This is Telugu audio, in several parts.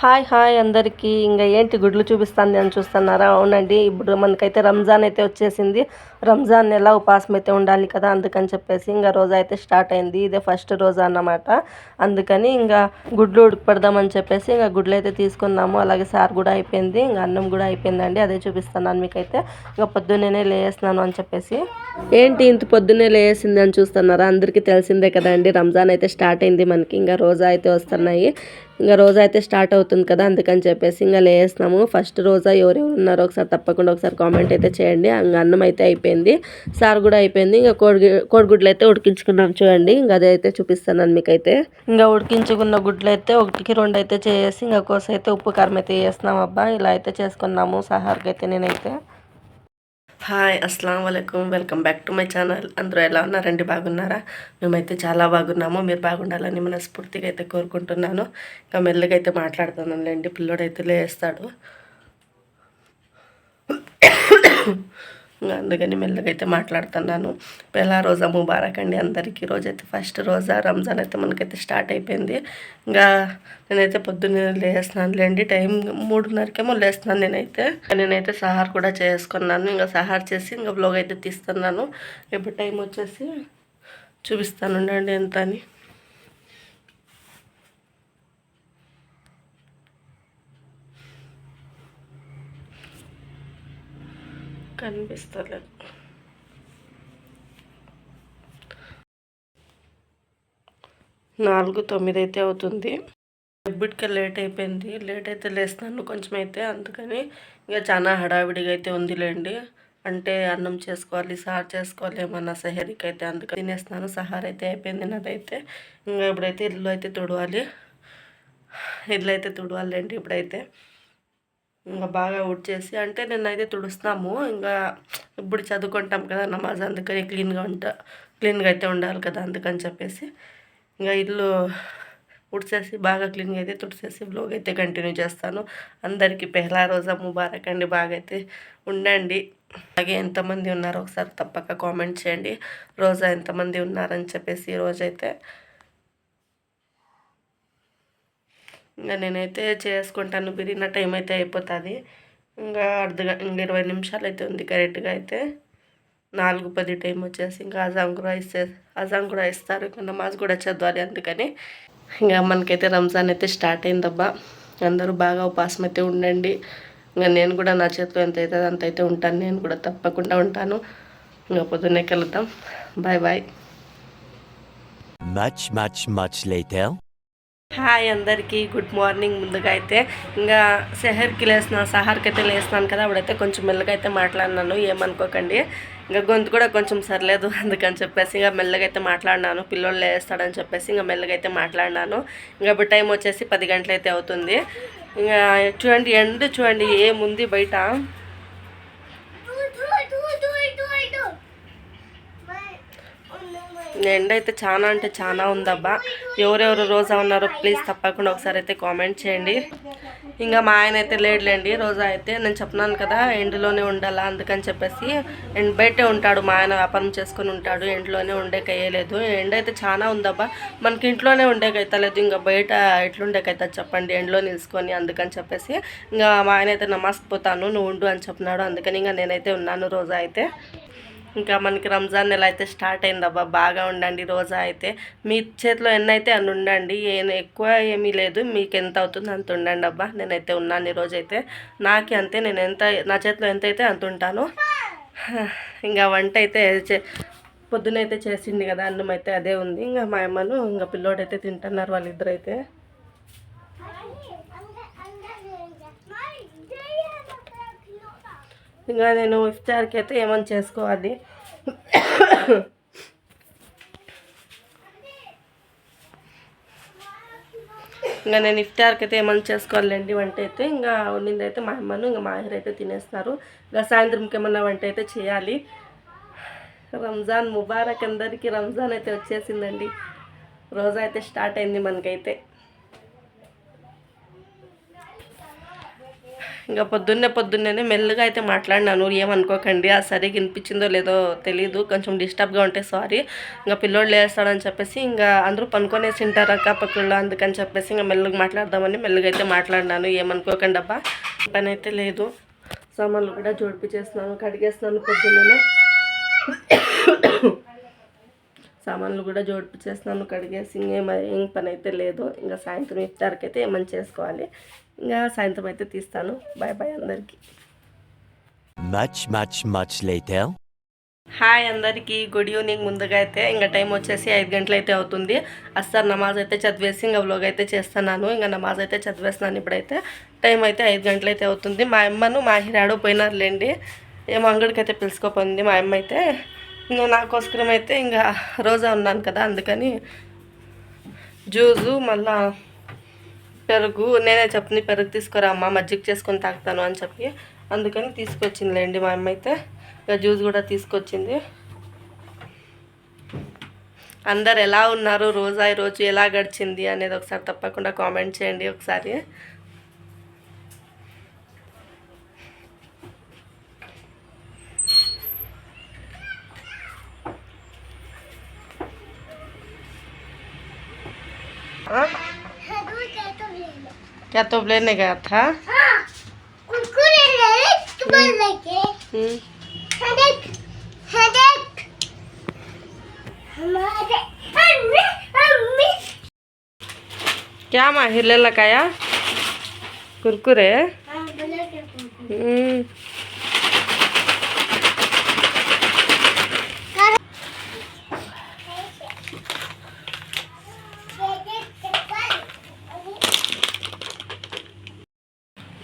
హాయ్ హాయ్ అందరికీ. ఇంకా ఏంటి గుడ్లు చూపిస్తాను అని చూస్తున్నారా? అవునండి ఇప్పుడు మనకైతే రంజాన్ అయితే వచ్చేసింది. రంజాన్ నెల ఉపాసం అయితే ఉండాలి కదా అందుకని చెప్పేసి ఇంకా రోజా అయితే స్టార్ట్ అయింది. ఇదే ఫస్ట్ రోజా అన్నమాట. అందుకని ఇంకా గుడ్లు ఉడకపెడదామని చెప్పేసి ఇంకా గుడ్లు అయితే తీసుకున్నాము. అలాగే సార్ కూడా అయిపోయింది ఇంకా అన్నం కూడా అయిపోయిందండి. అదే చూపిస్తున్నాను మీకైతే. ఇంకా పొద్దున్నే లేస్తున్నాను అని చెప్పేసి. ఏంటి ఇంత పొద్దున్నే లేసింది అని చూస్తున్నారా? అందరికీ తెలిసిందే కదండి. రంజాన్ అయితే స్టార్ట్ అయింది మనకి. ఇంకా రోజా అయితే వస్తున్నాయి. ఇంకా రోజా అయితే స్టార్ట్ అవుతుంది కదా అందుకని చెప్పేసి ఇంకా లేస్తున్నాము. ఫస్ట్ రోజా ఎవరెవరు ఉన్నారో ఒకసారి తప్పకుండా ఒకసారి కామెంట్ అయితే చేయండి. ఇంకా అన్నం అయితే అయిపోయింది. సార్ కూడా అయిపోయింది. ఇంకా కోడి కోడిగుడ్లు అయితే ఉడికించుకున్నాం చూడండి. ఇంకా అదే అయితే చూపిస్తాను మీకైతే. ఇంకా ఉడికించుకున్న గుడ్లు అయితే ఒకటికి రెండు అయితే చేసి ఇంకా కోసం అయితే ఉప్పు కారం అయితే వేస్తున్నాం అబ్బా. ఇలా అయితే చేసుకున్నాము సహార్కి అయితే నేనైతే. హాయ్ అస్సలం వలైకుమ్ welcome back to my channel. అందరూ ఎలా ఉన్నారండి? బాగున్నారా? మేమైతే చాలా బాగున్నాము. మీరు బాగుండాలని మనస్ఫూర్తిగా అయితే కోరుకుంటున్నాను. ఇంకా మెల్లగా అయితే మాట్లాడుతున్నానులేండి. పిల్లోడైతే లేస్తాడు. అందుకని మెల్లగా అయితే మాట్లాడుతున్నాను. పెళ్ళా రోజా ముబారక్ అండి అందరికీ. రోజైతే ఫస్ట్ రోజా రంజాన్ అయితే మనకైతే స్టార్ట్ అయిపోయింది. ఇంకా నేనైతే పొద్దున్నే లేస్తున్నాను లేండి టైం మూడున్నరకేమో లేస్తున్నాను నేనైతే. నేనైతే సహార్ కూడా చేసుకున్నాను. ఇంకా సహార్ చేసి ఇంకా బ్లాగ్ అయితే తీస్తున్నాను. ఇప్పుడు టైం వచ్చేసి చూపిస్తాను అండి ఎంత అని. కనిపిస్తలేదు. నాలుగు తొమ్మిది అయితే అవుతుంది. ఎబ్బటికే లేట్ అయిపోయింది లేట్ అయితే లేస్తున్నాను కొంచెం అయితే అందుకని ఇంకా చాలా హడావిడిగా అయితే ఉందిలేండి. అంటే అన్నం చేసుకోవాలి సహార్ చేసుకోవాలి ఏమన్నా సహరికి అయితే అందుకని తినేస్తున్నాను. సహార్ అయితే అయిపోయింది నాదైతే. ఇంకా ఇప్పుడైతే ఇల్లు అయితే తుడవాలి. ఇల్లు అయితే తుడవాలండి ఇప్పుడైతే. ఇంకా బాగా ఉడ్చేసి అంటే నిన్నైతే తుడుస్తాము. ఇంకా ఇప్పుడు చదువుకుంటాం కదా నమాజ్ అందుకని క్లీన్గా ఉంటా క్లీన్గా అయితే ఉండాలి కదా అందుకని చెప్పేసి ఇంకా ఇల్లు ఉడిచేసి బాగా క్లీన్గా అయితే తుడిచేసి బ్లాగ్ అయితే కంటిన్యూ చేస్తాను. అందరికీ పెహ్లా రోజా ముబారక్ అండి బాగా అయితే ఉండండి. అలాగే ఎంతమంది ఉన్నారో ఒకసారి తప్పక కామెంట్ చేయండి. రోజా ఎంతమంది ఉన్నారని చెప్పేసి రోజైతే ఇంకా నేనైతే చేసుకుంటాను. బిర్యానీ టైం అయితే అయిపోతుంది. ఇంకా అర్ధ ఇంకా ఇరవై నిమిషాలు అయితే ఉంది కరెక్ట్గా అయితే. నాలుగు పది టైం వచ్చేసి ఇంకా అజాం కూడా ఇస్తే అజాం కూడా ఇస్తారు. ఇంకా నమాజ్ కూడా చదవాలి అందుకని. ఇంకా మనకైతే రంజాన్ అయితే స్టార్ట్ అయిందబ్బా. అందరూ బాగా ఉపాసం అయితే ఉండండి. ఇంకా నేను కూడా నా చేతిలో ఎంత అవుతుంది అంత అయితే ఉంటాను. నేను కూడా తప్పకుండా ఉంటాను. ఇంకా పొద్దున్నే కలుద్దాం. Bye bye. Much, much, much later. Hi అందరికీ గుడ్ మార్నింగ్. ముందుగా అయితే ఇంకా సెహర్కి లేసిన సహార్కి అయితే లేస్తున్నాను కదా అప్పుడైతే కొంచెం మెల్లగా అయితే మాట్లాడినాను ఏమనుకోకండి. ఇంకా గొంతు కూడా కొంచెం సర్లేదు అందుకని చెప్పేసి ఇంకా మెల్లగా అయితే మాట్లాడినాను పిల్లోళ్ళు లేస్తాడని చెప్పేసి ఇంకా మెల్లగా అయితే మాట్లాడినాను. ఇంకా ఇప్పుడు టైం వచ్చేసి పది గంటలైతే అవుతుంది. ఇంకా చూడండి ఎండ చూడండి ఏముంది బయట? ఎండ అయితే చాలా అంటే చాలా ఉందబ్బా. ఎవరెవరు రోజా ఉన్నారో ప్లీజ్ తప్పకుండా ఒకసారి అయితే కామెంట్ చేయండి. ఇంకా మా ఆయన అయితే లేడులేండి. రోజా అయితే నేను చెప్పినాను కదా ఎండలోనే ఉండాలా అందుకని చెప్పేసి ఎండ్ బయటే ఉంటాడు. మా ఆయన వ్యాపారం చేసుకొని ఉంటాడు. ఎండలోనే ఉండేకయ్యలేదు ఎండ అయితే చాలా ఉందబ్బా. మనకి ఇంట్లోనే ఉండేకైతలేదు. ఇంకా బయట ఎట్లుండేకైతే చెప్పండి. ఎండలో నిలుచుకొని అందుకని చెప్పేసి ఇంకా మా ఆయన అయితే నమాజ్ పోతాను. నువ్వు ఉండు అని చెప్పినాడు. అందుకని ఇంకా నేనైతే ఉన్నాను రోజా అయితే. ఇంకా మనకి రంజాన్ నెల అయితే స్టార్ట్ అయిందబ్బా బాగా ఉండండి రోజా అయితే. మీ చేతిలో ఎన్ని అయితే అన్ని ఉండండి. ఏం ఎక్కువ ఏమీ లేదు. మీకు ఎంత అవుతుందో అంత ఉండండి అబ్బా. నేనైతే ఉన్నాను ఈరోజైతే నాకు అంతే. నేను ఎంత నా చేతిలో ఎంత అయితే అంత ఉంటాను ఇంకా వంట అయితే చే పొద్దునైతే చేసింది కదా అన్నం అయితే అదే ఉంది. ఇంకా మా అమ్మను ఇంకా పిల్లోడైతే తింటున్నారు వాళ్ళిద్దరైతే. ఇంకా నేను ఇఫ్తార్కి అయితే ఏమని చేసుకోవాలి? ఇంకా నేను ఇఫ్తార్కి అయితే ఏమైనా చేసుకోవాలండి? వంట అయితే ఇంకా వండింది అయితే మా అమ్మను ఇంకా మా ఆయన అయితే తినేస్తారు ఇంకా సాయంత్రంకి ఏమన్నా వంట అయితే చేయాలి. రంజాన్ ముబారక్ అందరికీ రంజాన్ అయితే వచ్చేసిందండి. రోజా అయితే స్టార్ట్ అయింది మనకైతే. ఇంకా పొద్దున్నే పొద్దున్నే మెల్లగా అయితే మాట్లాడినాను ఏమనుకోకండి. ఆ సరిగా వినిపించిందో లేదో తెలీదు. కొంచెం డిస్టర్బ్గా ఉంటే సారీ. ఇంకా పిల్లోడు లేస్తాడని చెప్పేసి ఇంకా అందరూ పనుకొనేసి ఉంటారు అక్క పక్కల్లో అందుకని చెప్పేసి ఇంకా మెల్లగా మాట్లాడదామని మెల్లగా అయితే మాట్లాడినాను. ఏమనుకోకండి అబ్బా. పని అయితే లేదు. సామాన్లు కూడా జోడిపి చేస్తున్నాను కడిగేస్తున్నాను పొద్దున్నే సామాన్లు కూడా జోడిపి చేస్తున్నాను కడిగేసి ఇంకేం ఏం పని అయితే లేదు. ఇంకా సాయంత్రం ఇఫ్తార్కి అయితే ఏమని చేసుకోవాలి. ఇంకా సాయంత్రం అయితే తీస్తాను. బాయ్ బాయ్ అందరికీ. Much, much, much later. Hi అందరికీ. గుడ్ ఈవినింగ్ ముందుగా అయితే. ఇంకా టైం వచ్చేసి ఐదు గంటలు అయితే అవుతుంది. అస్సలు నమాజ్ అయితే చదివేసి ఇంకా వ్లోగ్ అయితే చేస్తున్నాను. ఇంకా నమాజ్ అయితే చదివేస్తున్నాను ఇప్పుడైతే. టైం అయితే ఐదు గంటలు అయితే అవుతుంది. మా అమ్మను మా హిరాడో పోయినారులేండి. ఏమో అంగడికి అయితే పిలుచుకోపోయింది మా అమ్మ అయితే. ఇంకా నాకోసరం అయితే ఇంకా రోజా ఉన్నాను కదా అందుకని జ్యూసు మళ్ళా పెరుగు నేనే చెప్పని పెరుగు తీసుకురా అమ్మ మజ్జిగ చేసుకొని తాగుతాను అని చెప్పి అందుకని తీసుకొచ్చిందిలేండి మా అమ్మ అయితే ఇంకా జ్యూస్ కూడా తీసుకొచ్చింది. అందరు ఎలా ఉన్నారు? రోజా ఈ రోజు ఎలా గడిచింది అనేది ఒకసారి తప్పకుండా కామెంట్ చేయండి ఒకసారి. हाँ? क्या तो लेने गया था? क्या माहिर ले लगाया? कुरकुरे? हम्म,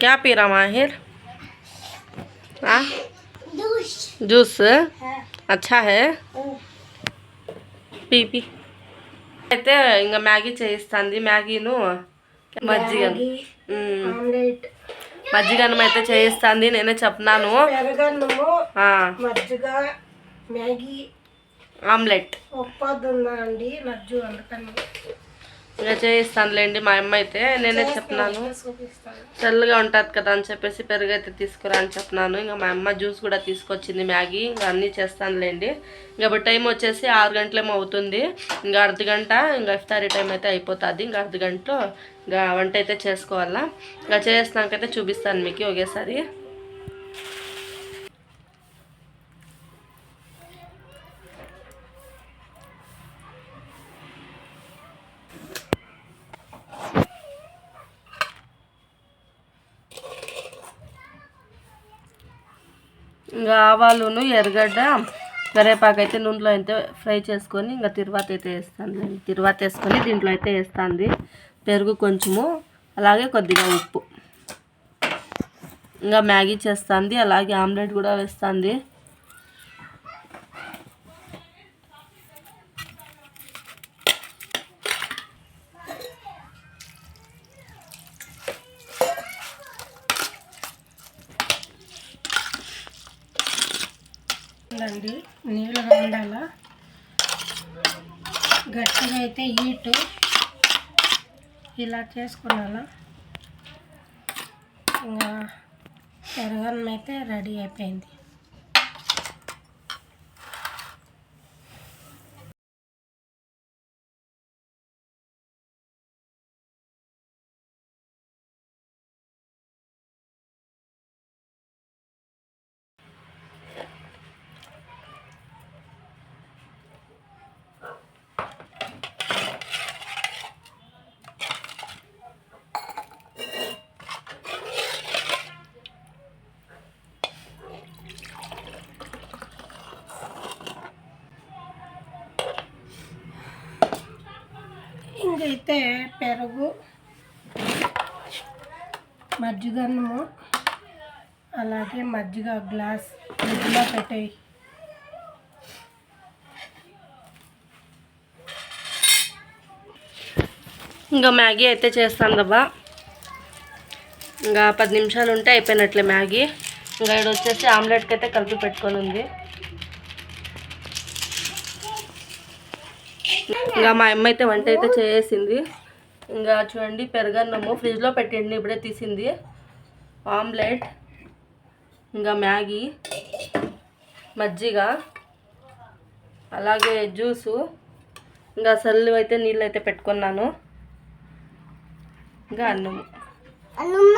क्या पी रहा माहिर हाँ जूस अच्छा है పీ పీ అయితే ఇంకా మ్యాగీ చేయిస్తుంది మ్యాగీను మజ్జిగ మజ్జిగన్నం అయితే చేయిస్తుంది నేనే చెప్పినాను పెరగన్నము ఆ, మజ్జిగ మ్యాగీ ఆమ్లెట్ ఒప్పదుందా అండి నజ్జు అందుకని ఇంకా చేయిస్తానులేండి మా అమ్మ అయితే నేనే చెప్పినాను. చల్లగా ఉంటుంది కదా అని చెప్పేసి పెరుగు అయితే తీసుకురా అని చెప్పినాను. ఇంకా మా అమ్మ జ్యూస్ కూడా తీసుకొచ్చింది మ్యాగీ ఇంకా అన్నీ చేస్తానులేండి. ఇంకా టైం వచ్చేసి ఆరు గంటలేమో అవుతుంది. ఇంకా అర్ధ గంట ఇంకా ఇఫ్తారీ టైం అయితే అయిపోతుంది. ఇంకా అర్ధ గంటలో ఇంకా వంట అయితే చేసుకోవాలా. ఇంకా చేసినాకైతే చూపిస్తాను మీకు ఒకేసారి. ఇంకా ఆవాలును ఎర్రగడ్డ కరివేపాకు అయితే నూనెలో అయితే ఫ్రై చేసుకొని ఇంకా తిరువాత అయితే వేస్తాను తిరువాత వేసుకొని దీంట్లో అయితే వేస్తుంది. పెరుగు కొంచెము అలాగే కొద్దిగా ఉప్పు. ఇంకా మ్యాగీ చేస్తుంది అలాగే ఆమ్లెట్ కూడా వేస్తుంది. ఉందండి నీళ్ళగా ఉండాల గట్టిగా అయితే ఈటు. ఇలా చేసుకున్నాను ఇంకా పెరగన్నం అయితే రెడీ అయిపోయింది. అయితే పెరుగు మజ్జిగన్నము అలాగే మజ్జిగ గ్లాస్ ఫ్రిడ్జ్లో పెట్టేయి. ఇంకా మ్యాగీ అయితే చేస్తాను దబ్బా. ఇంకా పది నిమిషాలు ఉంటే అయిపోయినట్లే మ్యాగీ. ఇంకా ఇక్కడ వచ్చేసి ఆమ్లెట్కి అయితే కలిపి పెట్టుకొని ఉంది. ఇంకా మా అమ్మ అయితే వంట అయితే చేసింది ఇంకా చూడండి పెరగన్నము. ఫ్రిడ్జ్లో పెట్టండి ఇప్పుడే తీసింది. ఆమ్లెట్ ఇంకా మ్యాగీ మజ్జిగ అలాగే జ్యూసు. ఇంకా సల్లు అయితే నీళ్ళు అయితే పెట్టుకున్నాను. ఇంకా అన్నము. అన్నమ్మ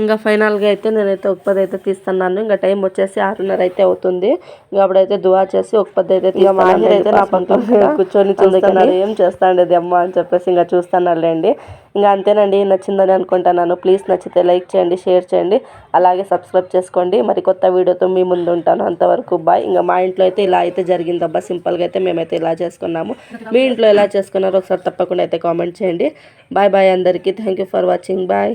ఇంకా ఫైనల్గా అయితే నేనైతే ఒక పది అయితే తీస్తున్నాను. ఇంకా టైం వచ్చేసి ఆరున్నర అయితే అవుతుంది. ఇంకా అప్పుడైతే దువా చేసి ఒక పది అయితే ఇక మాహిర్ అయితే నా పక్కన కూర్చొని చూస్తున్నారు ఏం చేస్తాండేది అమ్మ అని చెప్పేసి ఇంకా చూస్తున్నారులేండి ఇంకా అంతేనండి నచ్చిందని అనుకుంటున్నాను. ప్లీజ్ నచ్చితే లైక్ చేయండి షేర్ చేయండి. అలాగే సబ్స్క్రైబ్ చేసుకోండి. మరి కొత్త వీడియోతో మీ ముందు ఉంటాను. అంతవరకు బాయ్. ఇంకా మా ఇంట్లో అయితే ఇలా అయితే జరిగింది అబ్బా సింపుల్గా అయితే మేమైతే ఇలా చేసుకున్నాము. మీ ఇంట్లో ఎలా చేసుకున్నారో ఒకసారి తప్పకుండా అయితే కామెంట్ చేయండి. బాయ్ బాయ్ అందరికీ. Thank you for watching. Bye.